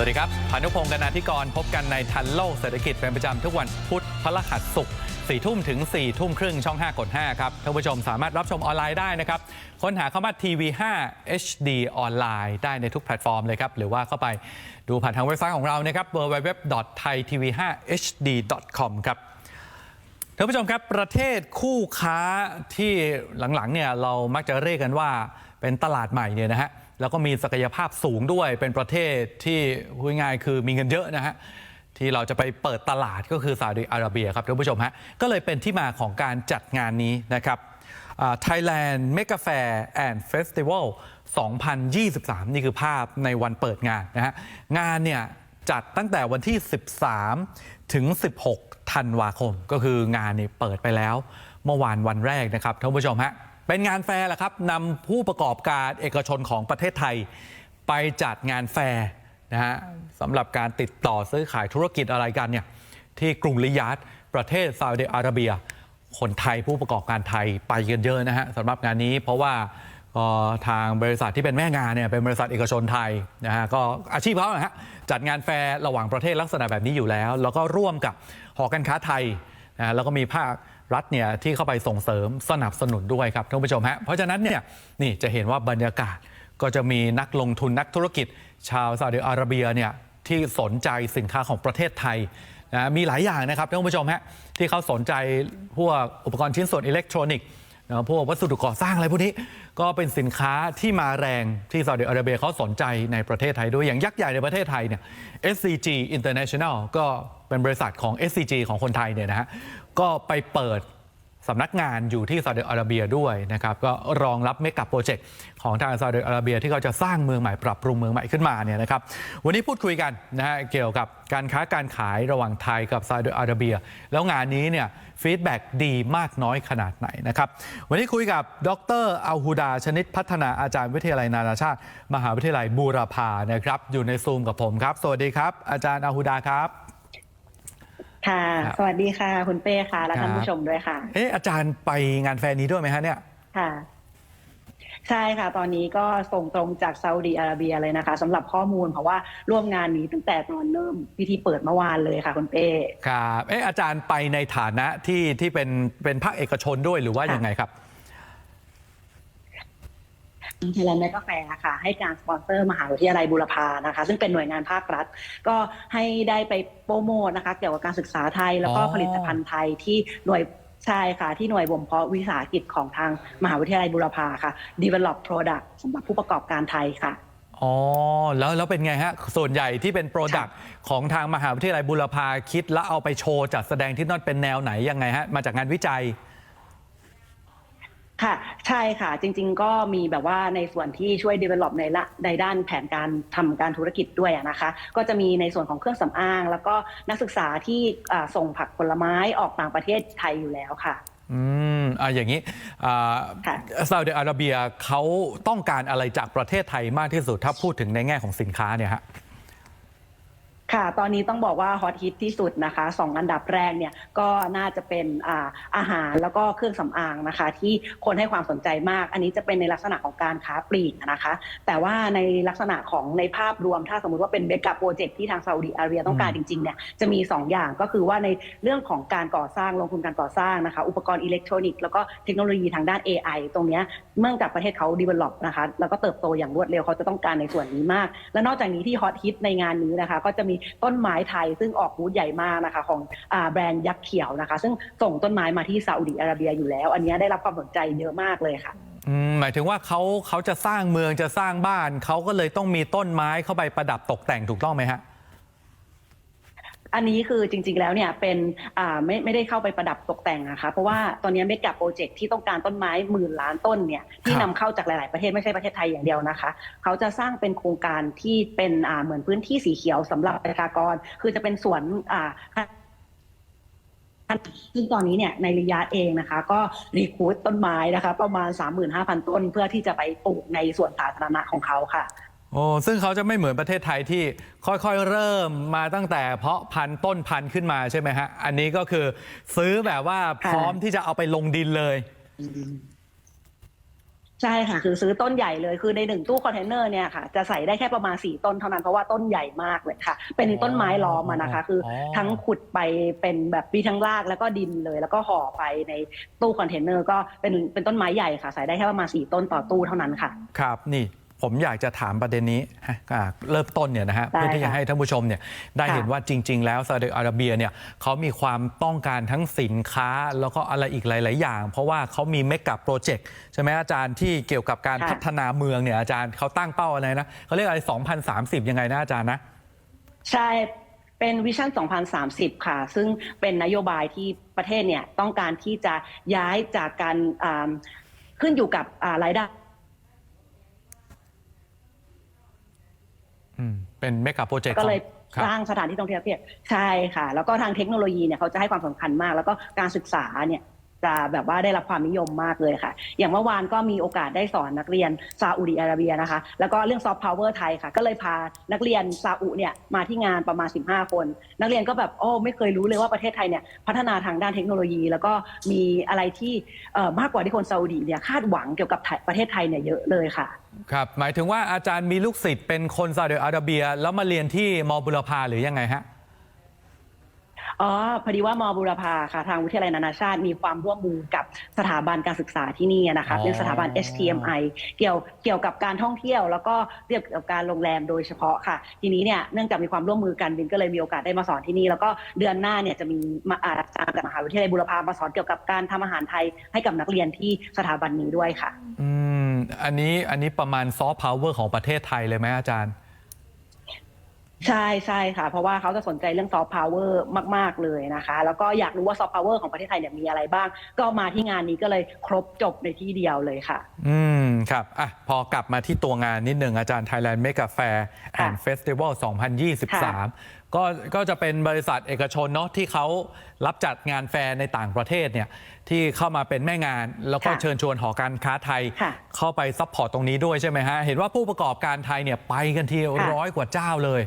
วัสดีครับพานุพงศ์กนาธิกรพบกันในทันโลกเศรษฐกิจเป็นประจำทุกวันพุธพฤหัสศุกร์4ทุ่มถึง 4 ทุ่มครึ่งช่อง 5 กด 5 ครับท่านผู้ชมสามารถรับชมออนไลน์ได้นะครับ ค้นหาคำว่าทีวี5 HD ออนไลน์ได้ในทุกแพลตฟอร์มเลยครับ หรือว่าเข้าไปดูผ่านทางเว็บไซต์ของเรานะครับ www.thaitv5hd.com ครับท่านผู้ชมครับ ประเทศคู่ค้าที่หลังๆเนี่ยเรามักจะเรียกกันว่าเป็นตลาดใหม่เนี่ยนะฮะ แล้วก็มีศักยภาพสูงด้วยเป็นประเทศที่พูดง่ายคือมีเงินเยอะนะฮะที่เราจะไปเปิดตลาดก็คือซาอุดิอาระเบียครับท่านผู้ชมฮะก็เลยเป็นที่มาของการจัดงานนี้นะครับ Thailand Mega Fair and Festival 2023 นี่คือภาพในวันเปิดงานนะฮะงานเนี่ยจัดตั้งแต่วันที่ 13 ถึง 16 ธันวาคม ก็คืองานนี่เปิดไปแล้ว เมื่อวานวันแรกนะครับท่านผู้ชมฮะ เป็นงานแฟร์แหละครับนำผู้ประกอบการเอกชนของประเทศไทย ไปจัดงานแฟร์นะฮะสำหรับการติดต่อซื้อขายธุรกิจอะไรกันเนี่ยที่กรุงริยาดประเทศซาอุดิอาระเบีย คนไทยผู้ประกอบการไทยไปกันเยอะนะฮะสำหรับงานนี้เพราะว่าก็ทางบริษัทที่เป็นแม่งานเนี่ยเป็นบริษัทเอกชนไทยนะฮะก็อาชีพเขานะฮะจัดงานแฟร์ระหว่างประเทศลักษณะแบบนี้อยู่แล้ว แล้วก็ร่วมกับหอการค้าไทยนะแล้วก็มีภาค รัฐเนี่ยที่เข้าไปส่งเสริมสนับสนุนด้วยครับท่านผู้ชมฮะเพราะฉะนั้นเนี่ยนี่จะเห็นว่าบรรยากาศก็จะมีนักลงทุนนักธุรกิจ ชาวซาอุดิอาระเบียเนี่ยที่สนใจสินค้าของประเทศไทยนะมีหลายอย่างนะครับท่านผู้ชมฮะที่เขาสนใจพวกอุปกรณ์ชิ้นส่วนอิเล็กทรอนิกส์นะพวกวัสดุก่อสร้างอะไรพวกนี้ก็เป็นสินค้าที่มาแรงที่ซาอุดิอาระเบียเขาสนใจในประเทศไทยด้วยอย่างยักษ์ใหญ่ในประเทศไทยเนี่ย SCG International ก็เป็นบริษัทของ SCG ของคนไทยเนี่ยนะฮะ ก็ไปเปิดสำนักงานอยู่ที่ซาอุดิอาระเบียด้วยนะครับก็รองรับเมกะโปรเจกต์ของทางซาอุดิอาระเบียที่เขาจะสร้างเมืองใหม่ปรับปรุงเมืองใหม่ขึ้นมาเนี่ยนะครับวันนี้พูดคุยกันนะฮะเกี่ยวกับการค้าการขายระหว่างไทยกับซาอุดิอาระเบีย แล้วงานนี้เนี่ยฟีดแบ็ดีมากน้อยขนาดไหนนะครับวันนี้คุยกับดรอัลฮูดาชนิดพัฒนาอาจารย์วิทยาลัยนานาชาติ มหาวิทยาลัยบูรพานะครับอยู่ในซูมกับผมครับ สวัสดีครับ อาจารย์อัลฮูดาครับ ค่ะ ครับ สวัสดีค่ะ คุณเป้ค่ะ และท่านครับผู้ชมด้วยค่ะ เอออาจารย์ไปงานแฟร์นี้ด้วยไหมฮะเนี่ย ค่ะ ใช่ค่ะ ตอนนี้ก็ส่งตรงจากซาอุดีอาระเบียเลยนะคะสำหรับข้อมูลเพราะว่าร่วมงานนี้ตั้งแต่ตอนเริ่มพิธีเปิดเมื่อวานเลยค่ะ คุณเป้ ครับ เอออาจารย์ไปในฐานะที่ที่เป็นเป็นภาคเอกชนด้วยหรือว่าค่ะ ยังไงครับ ไทยแลนด์แมกาแฟค่ะ ให้การสปอนเซอร์มหาวิทยาลัยบูรพานะคะ ซึ่งเป็นหน่วยงานภาครัฐ ก็ให้ได้ไปโปรโมทนะคะ เกี่ยวกับการศึกษาไทย แล้วก็อ๋อผลิตภัณฑ์ไทยที่หน่วยใช่ค่ะ ที่หน่วยบ่มเพาะวิสาหกิจของทางมหาวิทยาลัยบูรพาค่ะ develop product สำหรับผู้ประกอบการไทยค่ะอ๋อแล้วแล้วเป็นไงฮะ ส่วนใหญ่ที่เป็นโปรดักต์ของทางมหาวิทยาลัยบุรพาคิดแล้วเอาไปโชว์จัดแสดงที่นั่นเป็นแนวไหนยังไงฮะ มาจากงานวิจัย ค่ะ ใช่ค่ะ จริง ๆ ก็มีแบบว่าในส่วนที่ช่วย develop ในละในด้านแผนการทำการธุรกิจด้วยอะนะคะ ก็จะมีในส่วนของเครื่องสำอาง แล้วก็นักศึกษาที่อ่าส่งผักผลไม้ออกต่างประเทศไทยอยู่แล้วค่ะ อืมอ่าอย่างนี้อ่าค่ะ ซาอุดิอาระเบียเขาต้องการอะไรจากประเทศไทยมากที่สุดถ้าพูดถึงในแง่ของสินค้าเนี่ยฮะ ค่ะ ตอนนี้ต้องบอกว่าฮอตฮิตที่สุดนะคะสองอันดับแรกเนี่ยก็น่าจะเป็นอาอาหารแล้วก็เครื่องสำอางนะคะ ที่คนให้ความสนใจมาก อันนี้จะเป็นในลักษณะของการค้าปลีกนะคะ แต่ว่าในลักษณะของในภาพรวม ถ้าสมมติว่าเป็นเบกะโปรเจกต์ที่ทางซาอุดิอาระเบียต้องการจริงๆเนี่ยจะมี 2 อย่างก็คือว่าในเรื่องของการก่อสร้างลงทุนการก่อสร้างนะคะ อุปกรณ์อิเล็กทรอนิกส์แล้วก็เทคโนโลยีทางด้าน AI ตรงเนี้ยเมื่องจากประเทศเขา develop นะคะแล้วก็เติบโตอย่างรวดเร็วเขาจะต้องการในส่วนนี้มาก และนอกจากนี้ที่ฮอตฮิตในงานนี้นะคะ ก็จะมีต้นไม้ไทย ซึ่งออกบูธใหญ่มากนะคะของอแบรนด์ยักษ์เขียวนะคะ ซึ่งส่งต้นไม้มาที่ซาอุดิอาระเบียอยู่แล้ว อันนี้ได้รับความสนใจเยอะมากเลยค่ะหมายถึงว่าเขาเขาจะสร้างเมืองจะสร้างบ้าน เขาก็เลยต้องมีต้นไม้เข้าไปประดับตกแต่งถูกต้องไหมฮะ อันนี้คือจริงๆแล้วเนี่ยเป็นอ่าไม่ไม่ได้เข้าไปประดับตกแต่งนะคะเพราะว่าตอนนี้เมกะโปรเจกต์ที่ต้องการต้นไม้หมื่นล้านต้นเนี่ยที่นำเข้าจากหลาย ๆ ประเทศไม่ใช่ประเทศไทยอย่างเดียวนะคะ เขาจะสร้างเป็นโครงการที่เป็นอ่าเหมือนพื้นที่สีเขียวสำหรับประชากร คือจะเป็นสวนอ่าซึ่งตอนนี้เนี่ยในริยาดเองนะคะ ก็รีคูดต้นไม้นะคะ ประมาณ 35,000 ต้นเพื่อที่จะไปปลูกในสวนสาธารณะของเขาค่ะ โอ้ซึ่งเขาจะไม่เหมือนประเทศไทยที่ค่อยๆ เริ่มมาตั้งแต่เพาะพันธุ์ต้นพันธุ์ขึ้นมาใช่ไหมฮะ อันนี้ก็คือซื้อแบบว่าพร้อมที่จะเอาไปลงดินเลย ใช่ค่ะ คือซื้อต้นใหญ่เลยคือในหนึ่งตู้คอนเทนเนอร์เนี่ยค่ะ จะใส่ได้แค่ประมาณสี่ต้นเท่านั้นเพราะว่าต้นใหญ่มากเลยค่ะ เป็นต้นไม้ล้อมอะนะคะ คือออทั้งขุดไปเป็นแบบมีทั้งรากแล้วก็ดินเลย แล้วก็ห่อไปในตู้คอนเทนเนอร์ก็เป็นเป็นต้นไม้ใหญ่ค่ะ ใส่ได้แค่ประมาณสี่ต้นต่อตู้เท่านั้นค่ะ ครับนี่ ผมอยากจะถามประเด็นนี้ฮะอ่าเริ่มต้นเนี่ยนะฮะได้เพื่อที่จะค่ะให้ท่านผู้ชมเนี่ยได้ค่ะเห็นว่าจริง ๆ แล้วซาอุดิอาระเบียเนี่ยเขามีความต้องการทั้งสินค้าแล้วก็อะไรอีกหลาย ๆ อย่าง เพราะว่าเขามีเมกะโปรเจกต์ใช่ไหมอาจารย์ที่เกี่ยวกับการค่ะ พัฒนาเมืองเนี่ยอาจารย์เขาตั้งเป้าอะไรนะเขาเรียกอะไร 2030 ยังไงนะอาจารย์นะ ใช่ เป็นวิชั่น 2030 ค่ะ ซึ่งเป็นนโยบายที่ประเทศเนี่ยต้องการที่จะย้ายจากการอ่าขึ้นอยู่กับอ่ารายได้ อืม เป็นเมกะโปรเจกต์ก็เลยครับสร้างสถานที่ท่องเที่ยวเนี่ยใช่ค่ะ แล้วก็ทางเทคโนโลยีเนี่ยเขาจะให้ความสำคัญมาก แล้วก็การศึกษาเนี่ย จะแบบว่าได้รับความนิยมมากเลยค่ะ อย่างเมื่อวานก็มีโอกาสได้สอนนักเรียนซาอุดิอาระเบียนะคะ แล้วก็เรื่องซอฟต์พาวเวอร์ไทยค่ะ ก็เลยพานักเรียนซาอุเนี่ยมาที่งานประมาณ 15 คน นักเรียนก็แบบโอ้ไม่เคยรู้เลยว่าประเทศไทยเนี่ยพัฒนาทางด้านเทคโนโลยี แล้วก็มีอะไรที่มากกว่าที่คนซาอุดีเนี่ยคาดหวังเกี่ยวกับประเทศไทยเนี่ยเยอะเลยค่ะครับหมายถึงว่าอาจารย์มีลูกศิษย์เป็นคนซาอุดิอาระเบีย แล้วมาเรียนที่มอบุรพาหรือยังไงฮะ อ๋อพอดีว่ามอบุรพาค่ะทางวิทยาลัยนานาชาติมีความร่วมมือกับสถาบันการศึกษาที่นี่นะคะอ๋อเป็นสถาบัน HTMI เกี่ยวเกี่ยวกับการท่องเที่ยว แล้วก็เกี่ยวกับการโรงแรมโดยเฉพาะค่ะ ทีนี้เนี่ยเนื่องจากมีความร่วมมือกันบินก็เลยมีโอกาสได้มาสอนที่นี่ แล้วก็เดือนหน้าเนี่ยจะมีมาอาจารย์จากมหาวิทยาลัยบุรพามาสอนเกี่ยวกับการทำอาหารไทยให้กับนักเรียนที่สถาบันนี้ด้วยค่ะ อืมอันนี้อันนี้ประมาณซอฟต์พาวเวอร์ของประเทศไทยเลยไหมอาจารย์ ใช่ใช่ค่ะ เพราะว่าเขาจะสนใจเรื่องซอฟต์พาวเวอร์มาก ๆ เลยนะคะ แล้วก็อยากรู้ว่าซอฟต์พาวเวอร์ของประเทศไทยเนี่ยมีอะไรบ้าง ก็มาที่งานนี้ก็เลยครบจบในที่เดียวเลยค่ะ อืม ครับ อะ พอกลับมาที่ตัวงานนิดหนึ่งอาจารย์ Thailand Mega Fair ค่ะ and Festival 2023 ก็ก็จะเป็นบริษัทเอกชนเนาะที่เขารับจัดงานแฟร์ในต่างประเทศเนี่ยที่เข้ามาเป็นแม่งาน แล้วก็ค่ะเชิญชวนหอการค้าไทยค่ะเข้าไปซัพพอร์ตตรงนี้ด้วยใช่ไหมฮะเห็นว่าผู้ประกอบการไทยเนี่ยไปกันทีค่ะร้อยกว่าเจ้าเลย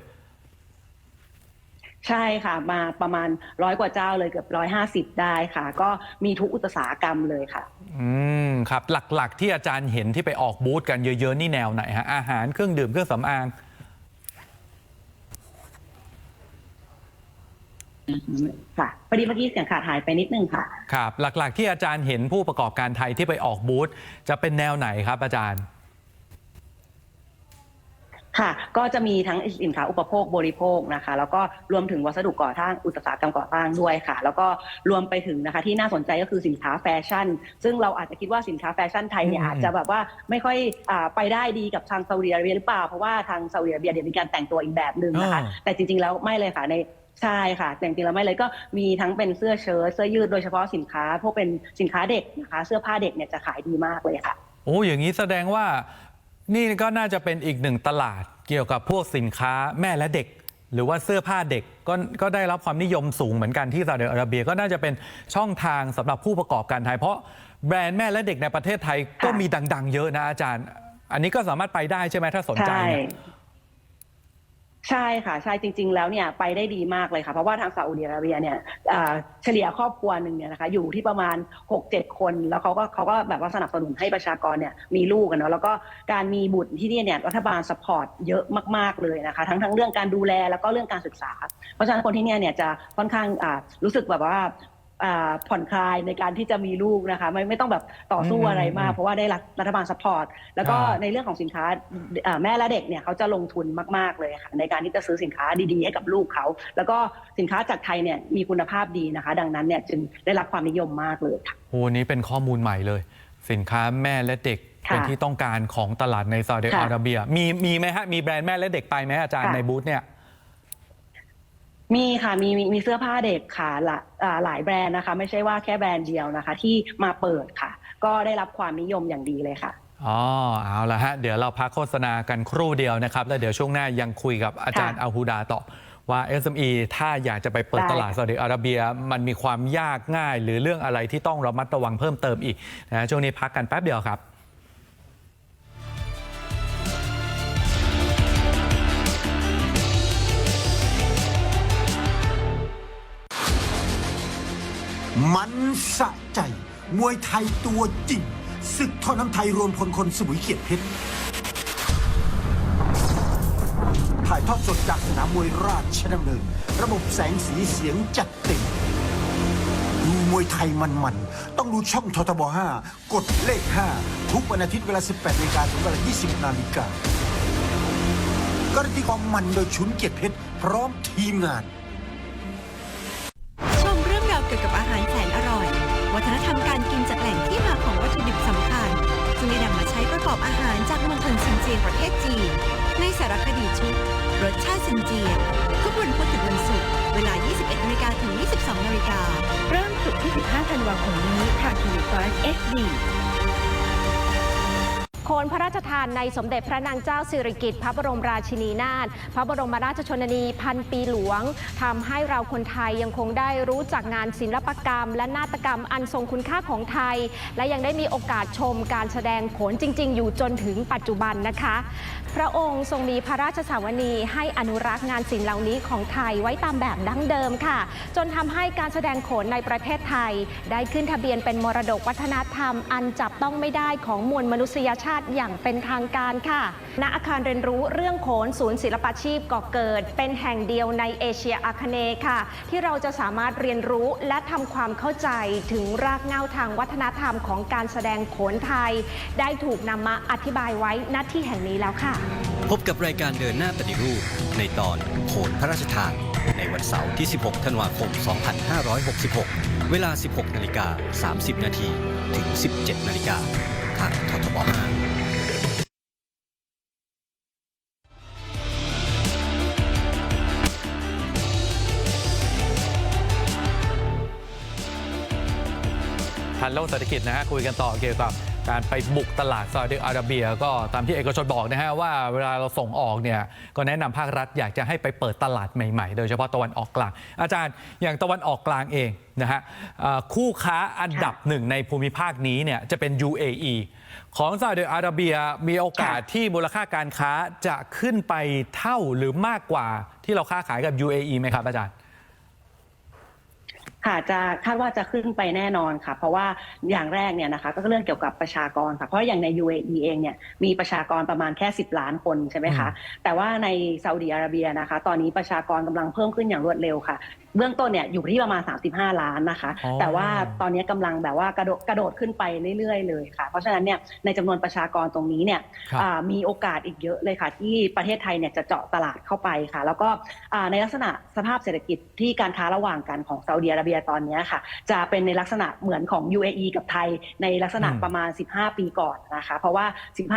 ใช่ค่ะ มาประมาณร้อยกว่าเจ้าเลยเกือบร้อยห้าสิบได้ค่ะ ก็มีทุกอุตสาหกรรมเลยค่ะ อืมครับ หลักๆ ที่อาจารย์เห็นที่ไปออกบูธกันเยอะๆ นี่แนวไหนฮะอาหารเครื่องดื่มเครื่องสำอาง ค่ะพอดีเมื่อกี้เสียงขาดหายไปนิดนึงค่ะ ครับ หลักๆ ที่อาจารย์เห็นผู้ประกอบการไทยที่ไปออกบูธจะเป็นแนวไหนครับอาจารย์ ค่ะ ก็จะมีทั้งสินค้าอุปโภคบริโภคนะคะ แล้วก็รวมถึงวัสดุก่อสร้างอุตสาหกรรมก่อสร้างด้วยค่ะ แล้วก็รวมไปถึงนะคะที่น่าสนใจก็คือสินค้าแฟชั่น ซึ่งเราอาจจะคิดว่าสินค้าแฟชั่นไทยเนี่ยอืมอาจจะแบบว่าไม่ค่อยอาไปได้ดีกับทางซาอุดิอาระเบียหรือเปล่า เพราะว่าทางซาอุดิอาระเบียเดี๋ยวมีการแต่งตัวอีกแบบหนึ่งนะคะ แต่จริงๆแล้วไม่เลยค่ะในใช่ค่ะแต่จริงๆแล้วไม่เลยก็มีทั้งเป็นเสื้อเชิ้ตเสื้อยืดโดยเฉพาะสินค้าพวกเป็นสินค้าเด็กนะคะ เสื้อผ้าเด็กเนี่ยจะขายดีมากเลยค่ะโอ้อย่างนี้แสดงว่า นี่ก็น่าจะเป็นอีกหนึ่งตลาดเกี่ยวกับพวกสินค้าแม่และเด็ก หรือว่าเสื้อผ้าเด็กก็ก็ได้รับความนิยมสูงเหมือนกันที่ซาอุดิอาระเบียก็น่าจะเป็นช่องทางสำหรับผู้ประกอบการไทย เพราะแบรนด์แม่และเด็กในประเทศไทยก็มีดัง ๆ เยอะนะอาจารย์ อันนี้ก็สามารถไปได้ใช่ไหมถ้าสนใจใช่เนี่ย ใช่ค่ะใช่จริง ๆ แล้วเนี่ยไปได้ดีมากเลยค่ะ เพราะว่าทางซาอุดิอาระเบียเนี่ยอ่าเฉลี่ยครอบครัวหนึ่งเนี่ยนะคะอยู่ที่ประมาณ 6-7 คน แล้วเขาก็เขาก็แบบว่าสนับสนุนให้ประชากรเนี่ยมีลูกกันเนาะแล้วก็การมีบุตรที่นี่เนี่ยรัฐบาลสปอร์ตเยอะมากๆเลยนะคะทั้งทั้งเรื่องการดูแลแล้วก็เรื่องการศึกษา เพราะฉะนั้นคนที่เนี่ยเนี่ยจะค่อนข้างอ่ารู้สึกแบบว่า ผ่อนคลายในการที่จะมีลูกนะคะไม่ไม่ต้องแบบต่อสู้อะไรมาก เพราะว่าได้รัฐรัฐบาลสปอร์ต แล้วก็อ่าในเรื่องของสินค้าอ่าแม่และเด็กเนี่ยเขาจะลงทุนมาก ๆ เลยค่ะในการที่จะซื้อสินค้าดีๆ ให้กับลูกเขา แล้วก็สินค้าจากไทยเนี่ยมีคุณภาพดีนะคะ ดังนั้นเนี่ยจึงได้รับความนิยมมากเลยค่ะโอ้นี้เป็นข้อมูลใหม่เลย สินค้าแม่และเด็กค่ะเป็นที่ต้องการของตลาดในซาอุดิค่ะอาระเบีย มีมีไหมฮะมีแบรนด์แม่และเด็กไปไหมอาจารย์ค่ะในบูธเนี่ย มีค่ะมีมีมีเสื้อผ้าเด็กค่ะหลายอ่าหลายแบรนด์นะคะ ไม่ใช่ว่าแค่แบรนด์เดียวนะคะ ที่มาเปิดค่ะ ก็ได้รับความนิยมอย่างดีเลยค่ะ อ๋อเอาละฮะ เดี๋ยวเราพักโฆษณากันครู่เดียวนะครับ แล้วเดี๋ยวช่วงหน้ายังคุยกับอาจารย์ค่ะอัลฮูดาต่อว่า SME ถ้าอยากจะไปเปิดได้ ตลาดซาอุดิอาระเบีย มันมีความยากง่าย หรือเรื่องอะไรที่ต้องระมัดระวังเพิ่มเติมอีกนะช่วงนี้พักกันแป๊บเดียวครับ มันสะใจ มวยไทยตัวจริงศึกท่อน้ำไทยรวมพลคนสมุยเกียรติเพชร ถ่ายทอดสดจากสนามมวยราชดำเนิน ระบบแสงสีเสียงจัดเต็มดูมวยไทยมันๆ ต้องดูช่องททบ 5 กดเลข 5 ทุกวันอาทิตย์เวลา 18นาฬิกาถึงเวลา 20นาฬิกาการันตีความมันโดยชุนเกียรติเพชร พร้อมทีมงาน วัฒนธรรมการกินจากแหล่งที่มาของวัตถุดิบสำคัญซึ่งได้นำมาใช้ประกอบอาหารจากเมืองเทินซินเจียงประเทศจีน ในสารคดีชุดรสชาติซินเจียงทุกวันพุธถึงวันศุกร์เวลา 21นาฬิกาถึง 22นาฬิกาเริ่มสุดที่ 15 ธันวาคมนี้ทางทีวีฟ้า HD โคนพระราชทานในสมเด็จพระนางเจ้าสิริกิติ์พระบรมราชินีนาถพระบรมราชชนนีพันปีหลวงทำให้เราคนไทยยังคงได้รู้จักงานศิลปกรรม และนาฏกรรมอันทรงคุณค่าของไทย และยังได้มีโอกาสชมการแสดงโขนจริง ๆ อยู่จนถึงปัจจุบันนะคะ พระองค์ทรงมีพระราชสาวนีให้อนุรักษ์งานศิลป์เหล่านี้ของไทยไว้ตามแบบดั้งเดิมค่ะ จนทำให้การแสดงโขนในประเทศไทย ได้ขึ้นทะเบียนเป็นมรดกวัฒนธรรม อันจับต้องไม่ได้ของมวลมนุษยชาติอย่างเป็นทางการค่ะ ณ อาคารเรียนรู้เรื่องโขนศูนย์ศิลปาชีพก่อเกิด เป็นแห่งเดียวในเอเชียอาคเนย์ค่ะ ที่เราจะสามารถเรียนรู้และทำความเข้าใจถึงรากเหง้าทางวัฒนธรรมของการแสดงโขนไทย ได้ถูกนำมาอธิบายไว้ณที่แห่งนี้แล้วค่ะ พบกับรายการเดินหน้าปฏิรูปในตอนโขนพระราชทาน ในวันเสาร์ที่ 16 ธันวาคม 2566 เวลา 16 นาฬิกา 30 นาทีถึง 17 นาฬิกาทางททบ5ทันโลกเศรษฐกิจนะฮะคุยกันต่อเกี่ยวกับ การไปบุกตลาดซาอุดิอาระเบีย ก็ตามที่เอกชนบอกนะฮะว่าเวลาเราส่งออกเนี่ยก็แนะนำภาครัฐอยากจะให้ไปเปิดตลาดใหม่ๆ โดยเฉพาะตะวันออกกลาง อาจารย์อย่างตะวันออกกลางเองนะฮะคู่ค้าอันดับหนึ่งในภูมิภาคนี้เนี่ยจะเป็น UAE ของซาอุดิอาระเบียมีโอกาสที่มูลค่าการค้าจะขึ้นไปเท่าหรือมากกว่าที่เราค้าขายกับ UAE ไหมครับอาจารย์ ค่ะจะคาดว่าจะขึ้นไปแน่นอนค่ะ เพราะว่าอย่างแรกเนี่ยนะคะก็เรื่องเกี่ยวกับประชากรค่ะ เพราะอย่างใน UAE เองเนี่ยมีประชากรประมาณแค่ 10 ล้านคนใช่ไหมคะแต่ว่าในซาอุดีอาระเบียนะคะ ตอนนี้ประชากรกำลังเพิ่มขึ้นอย่างรวดเร็วค่ะ เบื้องต้นเนี่ยอยู่ที่ประมาณ 35 ล้านนะคะอ๋อแต่ว่าตอนนี้กำลังแบบว่ากระโดดกระโดดขึ้นไปเรื่อยๆเลยค่ะ เพราะฉะนั้นเนี่ยในจำนวนประชากรตรงนี้เนี่ยครับอ่ามีโอกาสอีกเยอะเลยค่ะ ที่ประเทศไทยเนี่ยจะเจาะตลาดเข้าไปค่ะ แล้วก็อ่าในลักษณะสภาพเศรษฐกิจที่การค้าระหว่างกันของซาอุดิอาระเบียตอนนี้ค่ะ จะเป็นในลักษณะเหมือนของ UAE กับไทยในลักษณะอืมประมาณ 15 ปีก่อนนะคะ เพราะว่า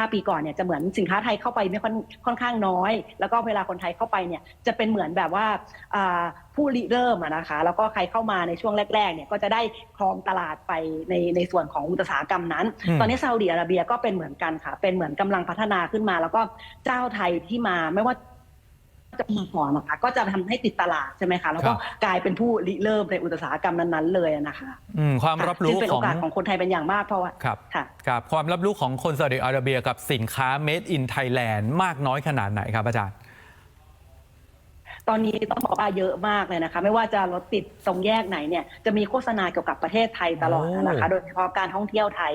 15 ปีก่อนเนี่ยจะเหมือนสินค้าไทยเข้าไปไม่ค่อนค่อนข้างน้อย แล้วก็เวลาคนไทยเข้าไปเนี่ยจะเป็นเหมือนแบบว่าอ่าผู้ริเริ่มอะนะคะ แล้วก็ใครเข้ามาในช่วงแรกๆเนี่ยก็จะได้ครองตลาดไปในในส่วนของอุตสาหกรรมนั้นอืมตอนนี้ซาอุดิอาระเบียก็เป็นเหมือนกันค่ะ เป็นเหมือนกำลังพัฒนาขึ้นมา แล้วก็เจ้าไทยที่มาไม่ว่า จะมาก่อนนะคะ ก็จะทำให้ติดตลาดใช่ไหมคะแล้วก็ครับกลายเป็นผู้ริเริ่มในอุตสาหกรรมนั้นๆเลยอะนะคะอืมความรับรู้ซึ่งเป็นขโอองกาสของคนไทยเป็นอย่างมากเพราะว่าครับค่ะครับความรับรู้ของคนซาอุดิอาระเบียกับสินค้า made in Thailand มากน้อยขนาดไหนครับอาจารย์ตอนนี้ต้องบอกว่าเยอะมากเลยนะคะ ไม่ว่าจะรถติดตรงแยกไหนเนี่ยจะมีโฆษณาเกี่ยวกับประเทศไทยตลอดนะคะโอ้โดยเฉพาะการท่องเที่ยวไทย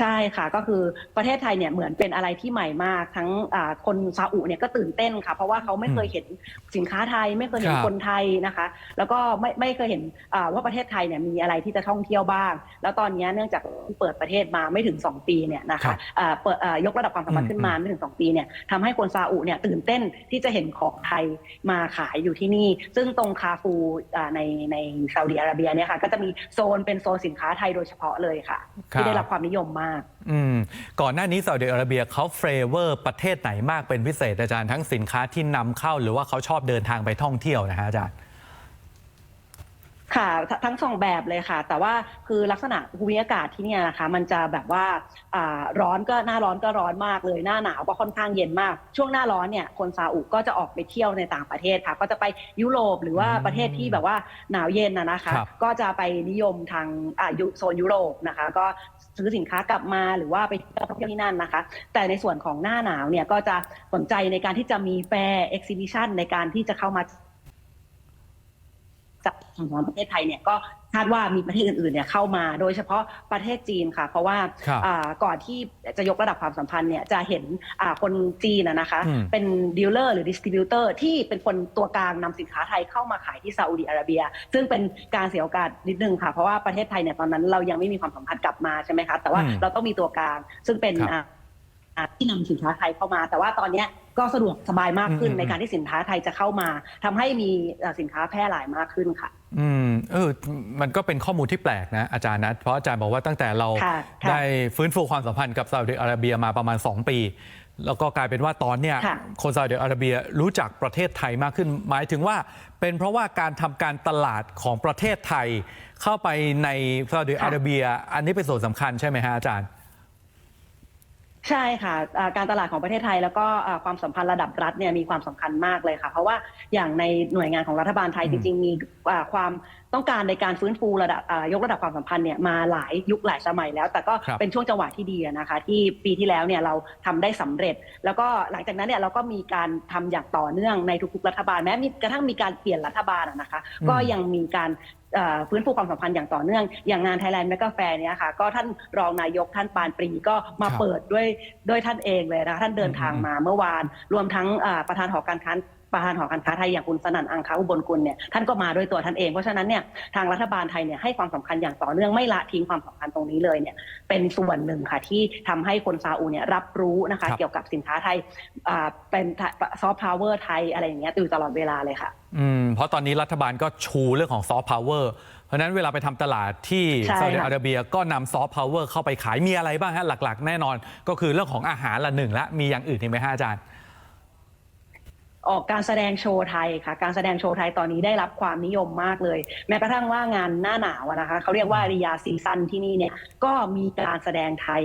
ใช่ค่ะก็คือประเทศไทยเนี่ยเหมือนเป็นอะไรที่ใหม่มาก ทั้งอ่าคนซาอุเนี่ยก็ตื่นเต้นค่ะ เพราะว่าเขาไม่เคยเห็นสินค้าไทย ไม่เคยเห็นครับคนไทยนะคะ แล้วก็ไม่ไม่เคยเห็นอ่าว่าประเทศไทยเนี่ยมีอะไรที่จะท่องเที่ยวบ้าง แล้วตอนนี้เนื่องจากเปิดประเทศมาไม่ถึง 2 ปีเนี่ยนะครัคะบอ่าเปิดอ่ายกระดับความสัมพันธ์ขึ้นมาไม่ถึง 2 ปีเนี่ยทำให้คนซาอุเนี่ยตื่นเต้นที่จะเห็นของไทยมาขายอยู่ที่นี่ ซึ่งตรงคาฟูอ่าในในซาอุดิอาระเบียเนี่ยค่ะก็จะมีโซนเป็นโซนสินค้าไทยโดยเฉพาะเลยค่ะครับที่ได้รับความนิยมมากอืมก่อนหน้านี้ซาอุดิอาระเบียเขาเฟเวอร์ประเทศไหนมากเป็นพิเศษอาจารย์ทั้งสินค้าที่นำเข้าหรือว่าเขาชอบเดินทางไปท่องเที่ยวนะฮะอาจารย์ ค่ะททั้งสองแบบเลยค่ะ แต่ว่าคือลักษณะภูมิอากาศที่เนี่ยนะคะ มันจะแบบว่าอ่าร้อนก็หน้าร้อนก็ร้อนมากเลยหน้าหนาวก็ค่อนข้างเย็นมาก ช่วงหน้าร้อนเนี่ยคนซาอุก็จะออกไปเที่ยวในต่างประเทศค่ะ ก็จะไปยุโรปหรือว่าอืมประเทศที่แบบว่าหนาวเย็นนะนะคะ ครับก็จะไปนิยมทางอ่ายุโซนยุโรปนะคะ ก็ ซื้อสินค้ากลับมาหรือว่าไปเที่ยวท่องเที่ยวที่นั่นนะคะ แต่ในส่วนของหน้าหนาวเนี่ยก็จะสนใจในการที่จะมีแฟร์เอ็กซิบิชันในการที่จะเข้ามา จากของประเทศไทยเนี่ยก็คาดว่ามีประเทศอื่นๆเนี่ยเข้ามาโดยเฉพาะประเทศจีนค่ะ เพราะว่าครับอ่าก่อนที่จะยกระดับความสัมพันธ์เนี่ยจะเห็นอ่าคนจีนนะนะคะอืมเป็นดีลเลอร์หรือดิสติบิวเตอร์ที่เป็นคนตัวกลางนำสินค้าไทยเข้ามาขายที่ซาอุดิอาระเบีย ซึ่งเป็นการเสียโอกาสนิดนึงค่ะ เพราะว่าประเทศไทยเนี่ยตอนนั้นเรายังไม่มีความสัมพันธ์กลับมาใช่ไหมคะแต่ว่าอืมเราต้องมีตัวกลางซึ่งเป็นครับอ่าอ่า ที่นำสินค้าไทยเข้ามา แต่ว่าตอนเนี้ยก็สะดวกสบายมากขึ้นอืมในการที่สินค้าไทยจะเข้ามาทำให้มีอ่าสินค้าแพร่หลายมากขึ้นค่ะ อืมเออมันก็เป็นข้อมูลที่แปลกนะอาจารย์นะเพราะอาจารย์บอกว่าตั้งแต่เราค่ะค่ะได้ฟื้นฟูความสัมพันธ์กับซาอุดิอาระเบียมาประมาณ 2 ปี แล้วก็กลายเป็นว่าตอนเนี้ยค่ะคนซาอุดิอาระเบียรู้จักประเทศไทยมากขึ้น หมายถึงว่าเป็นเพราะว่าการทำการตลาดของประเทศไทย เข้าไปในซาอุดิอาระเบีย อันนี้เป็นส่วนสำคัญใช่ไหมฮะอาจารย์ ใช่ค่ะอ่าการตลาดของประเทศไทย แล้วก็อ่าความสัมพันธ์ระดับรัฐเนี่ยมีความสำคัญมากเลยค่ะ เพราะว่าอย่างในหน่วยงานของรัฐบาลไทยอืจมริงๆ มีอ่าความต้องการในการฟื้นฟูระดับอ่ายกระดับความสัมพันธ์เนี่ยมาหลายยุคหลายสมัยแล้ว แต่ก็ครับเป็นช่วงจังหวะที่ดีอะนะคะ ที่ปีที่แล้วเนี่ยเราทำได้สำเร็จ แล้วก็หลังจากนั้นเนี่ยเราก็มีการทำอย่างต่อเนื่องในทุกๆรัฐบาลแม้มีกระทั่งมีการเปลี่ยนรัฐบาลอะนะคะอืมก็ยังมีการเอ่อ ฟื้นฟูความสัมพันธ์อย่างต่อเนื่อง อย่างงาน Thailand Mega Fair เนี่ยค่ะก็ท่านรองนายกท่านปานปรีก็มาครับเปิดด้วยด้วยท่านเองเลยนะคะท่านเดินทางอืมมาเมื่อวาน รวมทั้งอ่าประธานหอการค้า ประธานหอการค้าไทยอย่างคุณสนั่นอังคาอุบลกุลเนี่ยท่านก็มาด้วยตัวท่านเองเพราะฉะนั้นเนี่ยทางรัฐบาลไทยเนี่ยให้ความสำคัญอย่างต่อเนื่องไม่ละทิ้งความสำคัญตรงนี้เลยเนี่ยเป็นส่วนหนึ่งค่ะที่ทำให้คนซาอุเนี่ยรับรู้นะคะครับเกี่ยวกับสินค้าไทยอ่าเป็นซอฟต์พาวเวอร์ไทยอะไรอย่างเงี้ยอยู่ตลอดเวลาเลยค่ะอืมเพราะตอนนี้รัฐบาลก็ชูเรื่องของซอฟต์พาวเวอร์เพราะฉะนั้นเวลาไปทำตลาดที่ใช่ซาอุดิค่ะอาระเบียก็นำซอฟต์พาวเวอร์เข้าไปขายมีอะไรบ้างฮะหลัก ๆ แน่นอน ก็คือเรื่องของอาหารละหนึ่งและมีอย่างอื่นอีกไหมฮะอาจารย์ ออกการแสดงโชว์ไทยค่ะ การแสดงโชว์ไทยตอนนี้ได้รับความนิยมมากเลย แม้กระทั่งว่างานหน้าหนาวอะนะคะเขาเรียกว่าริยาซีซันที่นี่เนี่ย ก็มีการแสดงไทย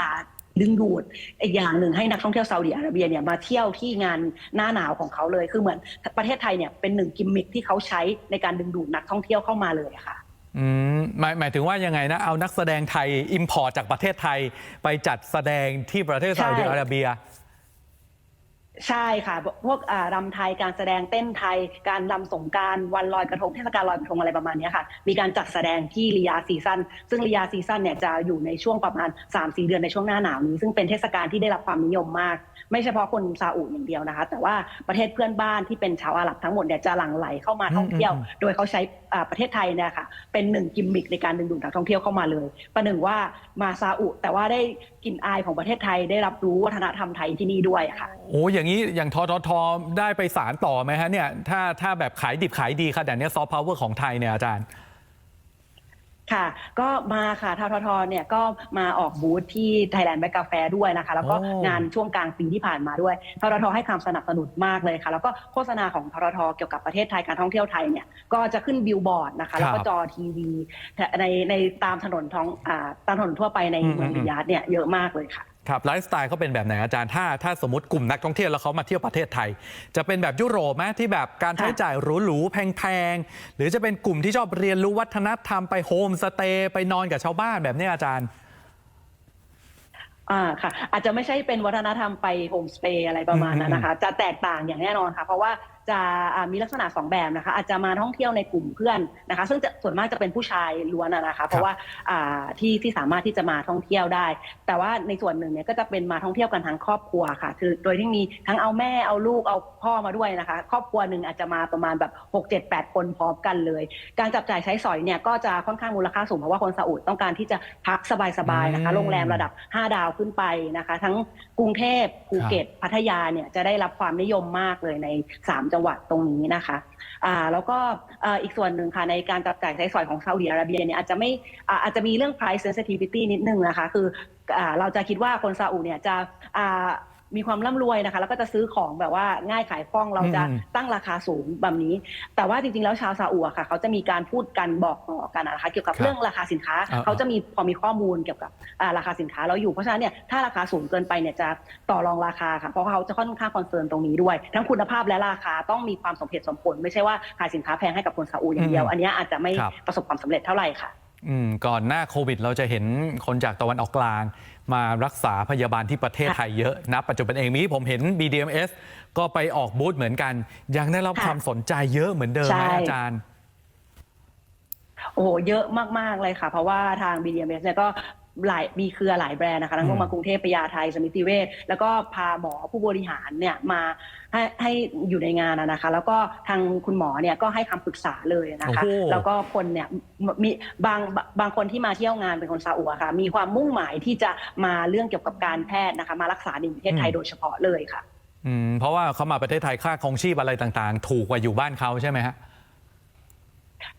อ่าดึงดูดอีกอย่างหนึ่งให้นักท่องเที่ยวซาอุดิอาระเบียเนี่ยมาเที่ยวที่งานหน้าหนาวของเขาเลย คือเหมือนประเทศไทยเนี่ยเป็นหนึ่งกิมมิคที่เขาใช้ในการดึงดูดนักท่องเที่ยวเข้ามาเลยค่ะอืมหมายหมายถึงว่ายังไงนะ เอานักแสดงไทยอิมพอร์ตจากประเทศไทย ไปจัดแสดงที่ประเทศซาอุดิอาระเบีย ใช่ค่ะ พวกอ่ารำไทยการแสดงเต้นไทย การรำสงกรารวันลอยกระทงเทศกาลลอยกระทงอะไรประมาณเนี้ยค่ะ มีการจัดแสดงที่ริยาซีซันซึ่งริยาซีซันเนี่ยจะอยู่ในช่วงประมาณ 3-4 เดือนในช่วงหน้าหนาวนี้ ซึ่งเป็นเทศกาลที่ได้รับความนิยมมาก ไม่เฉพาะคนซาอุอย่างเดียวนะคะ แต่ว่าประเทศเพื่อนบ้านที่เป็นชาวอาหรับทั้งหมดเนี่ยจะหลั่งไหลเข้ามาท่องเที่ยวอืมอืมโดยเขาใช้อ่าประเทศไทยเนี่ยค่ะเป็นหนึ่งกิมมิคในการดึงดูดนักท่องเที่ยวเข้ามาเลย ประหนึ่งว่ามาซาอุแต่ว่าได้กลิ่นอายของประเทศไทยได้รับรู้วัฒนธรรมไทยที่นี่ด้วยค่ะโอ้อย่างนี้อย่างทททได้ไปสารต่อไหมฮะเนี่ยถ้าถ้าแบบขายดิบขายดีขนาดเนี้ซอฟต์พาวเวอร์ของไทยเนี่ยอาจารย์ค่ะ ก็มาค่ะทททเนี่ยก็มาออกบูธที่ Thailand Back Cafe ด้วยนะคะ แล้วก็โอ้งานช่วงกลางปีที่ผ่านมาด้วยทททให้ความสนับสนุนมากเลยค่ะ แล้วก็โฆษณาของทททเกี่ยวกับประเทศไทยการท่องเที่ยวไทยเนี่ยก็จะขึ้นบิลบอร์ดนะคะ แล้วก็จอทีวีในในตามถนนท้องอ่าตามถนนทั่วไปในอืมเมืองอืมริยาดเนี่ยเยอะมากเลยค่ะ ครับไลฟ์สไตล์เขาเป็นแบบไหนอาจารย์ถ้าถ้าสมมติกลุ่มนักท่องเที่ยวแล้วเขามาเที่ยวประเทศไทย จะเป็นแบบยุโรปไหมที่แบบการใช้ค่ะจ่ายหรูๆแพงๆหรือจะเป็นกลุ่มที่ชอบเรียนรู้วัฒนธรรมไปโฮมสเตย์ไปนอนกับชาวบ้านแบบเนี้ยอาจารย์อ่าค่ะ อาจจะไม่ใช่เป็นวัฒนธรรมไปโฮมสเตย์อะไรประมาณนั้นนะคะ จะแตกต่างอย่างแน่นอนค่ะ เพราะว่าจะอ่ามีลักษณะสองแบบนะคะ อาจจะมาท่องเที่ยวในกลุ่มเพื่อนนะคะ ซึ่งจะส่วนมากจะเป็นผู้ชายล้วนอะนะคะ เพราะว่าอ่าที่ที่สามารถที่จะมาท่องเที่ยวได้ แต่ว่าในส่วนหนึ่งเนี่ยก็จะเป็นมาท่องเที่ยวกันทั้งครอบครัวค่ะคือโดยที่มีทั้งเอาแม่เอาลูกเอาพ่อมาด้วยนะคะ ครอบครัวหนึ่งอาจจะมาประมาณแบบ6 7 8 คนพร้อมกันเลย การจับจ่ายใช้สอยเนี่ยก็จะค่อนข้างมูลค่าสูงเพราะว่าคนซาอุดต้องการที่จะพักสบายๆนะคะอืมโรงแรมระดับ 5 ดาวขึ้นไปนะคะ ทั้งกรุงเทพภูเก็ตพัทยาเนี่ยจะได้รับความนิยมมากเลยใน3จังหวัดตรงนี้นะคะอ่าแล้วก็อีกส่วนหนึ่งค่ะในการจับจ่ายใช้สอยของซาอุดิอาระเบียเนี่ยอาจจะไม่อาจจะมีเรื่อง price sensitivity นิดนึงนะคะ คือเราจะคิดว่าคนซาอุเนี่ยจะ มีความร่ำรวยนะคะ แล้วก็จะซื้อของแบบว่าง่ายขายคล่องเราจะอืมตั้งราคาสูงแบบนี้ แต่ว่าจริงๆ แล้วชาวซาอุอะค่ะ เขาจะมีการพูดกันบอกต่อกันนะคะ เกี่ยวกับครับเรื่องราคาสินค้าอ่าเขาจะมีพอมีข้อมูลเกี่ยวกับอ่าราคาสินค้าเราอยู่เพราะฉะนั้นเนี่ยถ้าราคาสูงเกินไปเนี่ยจะต่อรองราคาค่ะเพราะเขาจะค่อนข้างคอนเซิร์นตรงนี้ด้วย ทั้งคุณภาพและราคาต้องมีความสมเหตุสมผล ไม่ใช่ว่าขายสินค้าแพงให้กับคนซาอุอย่างเดียวอืมอันเนี้ยอาจจะไม่ครับประสบความสำเร็จเท่าไหร่ค่ะอืมก่อนหน้าโควิด เราจะเห็นคนจากตะวันออกกลาง มารักษาพยาบาลที่ประเทศไทยเยอะนะปัจจุบันเองนี้ผมเห็น BDMS ก็ไปออกบูธเหมือนกัน ยังได้รับค่ะความสนใจเยอะเหมือนเดิมใช่นะอาจารย์โอ้โห เยอะมาก ๆ เลยค่ะ เพราะว่าทาง BDMS เนี่ยก็ หลายมีเครือหลายแบรนด์นะคะทั้งอืมมากรุงเทพปยาไทยสมิติเวชแล้วก็พาหมอผู้บริหารเนี่ยมาให้ให้อยู่ในงานอะนะคะ แล้วก็ทางคุณหมอเนี่ยก็ให้คำปรึกษาเลยนะคะโอ้โหแล้วก็คนเนี่ยมีบางบางคนที่มาเที่ยวงานเป็นคนซาอุอะค่ะ มีความมุ่งหมายที่จะมาเรื่องเกี่ยวกับการแพทย์นะคะ มารักษาในประเทศไทยโดยเฉพาะเลยค่ะอืมเพราะว่าเขามาประเทศไทยค่าครองชีพอะไรต่างๆ ถูกกว่าอยู่บ้านเขาใช่ไหมฮะ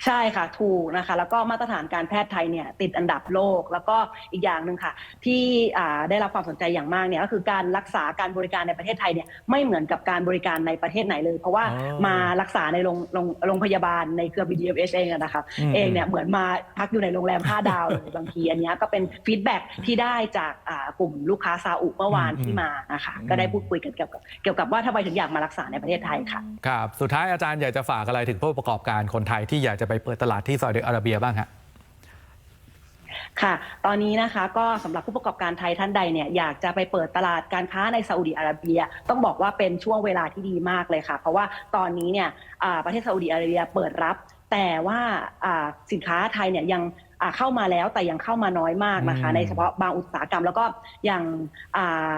ใช่ค่ะถูกนะคะ แล้วก็มาตรฐานการแพทย์ไทยเนี่ยติดอันดับโลก แล้วก็อีกอย่างหนึ่งค่ะ ที่อ่าได้รับความสนใจอย่างมากเนี่ยก็คือการรักษาการบริการในประเทศไทยเนี่ยไม่เหมือนกับการบริการในประเทศไหนเลย เพราะว่าอ๋อมารักษาในโรงโรงโรงพยาบาลในเครือ BDMS เองอะนะคะอืม เองเนี่ยเหมือนมาพักอยู่ในโรงแรม 5 ดาวเลยบางทีอันเนี้ยก็เป็นฟีดแบ็กที่ได้จากอ่ากลุ่มลูกค้าซาอุเมื่อวานที่มานะคะก็ได้พูดคุยกันเกี่ยวกับเกี่ยวกับว่าทำไมถึงอยากมารักษาในประเทศไทยค่ะ ครับ สุดท้ายอาจารย์อยากจะฝากอะไรถึงผู้ประกอบการคนไทยที่อยากจะไปเปิดตลาดที่ซาอุดิอาระเบียบ้างฮะค่ะ ตอนนี้นะคะก็สำหรับผู้ประกอบการไทยท่านใดเนี่ยอยากจะไปเปิดตลาดการค้าในซาอุดิอาระเบีย ต้องบอกว่าเป็นช่วงเวลาที่ดีมากเลยค่ะ เพราะว่าตอนนี้เนี่ยอ่าประเทศซาอุดิอาระเบียเปิดรับ แต่ว่าอ่าสินค้าไทยเนี่ยยังอ่าเข้ามาแล้วแต่ยังเข้ามาน้อยมากนะคะอืมในเฉพาะบางอุตสาหกรรมแล้วก็อย่างอ่า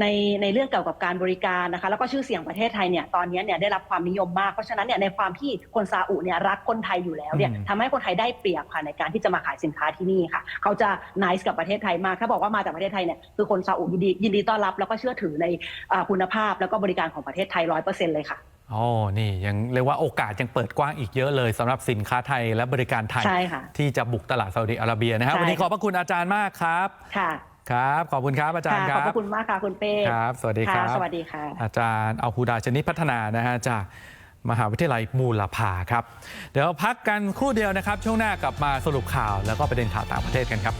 ในในเรื่องเกี่ยวกับการบริการนะคะแล้วก็ชื่อเสียงประเทศไทยเนี่ยตอนนี้เนี่ยได้รับความนิยมมาก เพราะฉะนั้นเนี่ยในความที่คนซาอุเนี่ยรักคนไทยอยู่แล้วเนี่ยอืมทำให้คนไทยได้เปรียบค่ะในการที่จะมาขายสินค้าที่นี่ค่ะ เขาจะน c e กับประเทศไทยมาก ถ้าบอกว่ามาจากประเทศไทยเนี่ยคือคนซาอุยินดียินดีต้อนรับ แล้วก็เชื่อถือในอ่าคุณภาพแล้วก็บริการของประเทศไทยร้อยเปอร์เซ็นต์เลยค่ะอ๋อ นี่ยังเรียกว่าโอกาสยังเปิดกว้างอีกเยอะเลยสำหรับสินค้าไทยและบริการไทยใช่ค่ะที่จะบุกตลาดซาอุดิอาระเบียนะฮะใช่วันนี้ขอบพระคุณอาจารย์มากครับ ค่ะ ครับ ขอบคุณครับอาจารย์คขอบรัพบระคุณมากค่ะคุณเป้ครับ สวัสดีครับะสวัสดีค่ะ อาจารย์เอาฮูดาชนิดพัฒนานะฮะจากมหาวิทยาลัยบูรพาครับ เดี๋ยวพักกันครู่เดียวนะครับ ช่วงหน้ากลับมาสรุปข่าวแล้วก็ประเด็นข่าวต่างประเทศกันครับ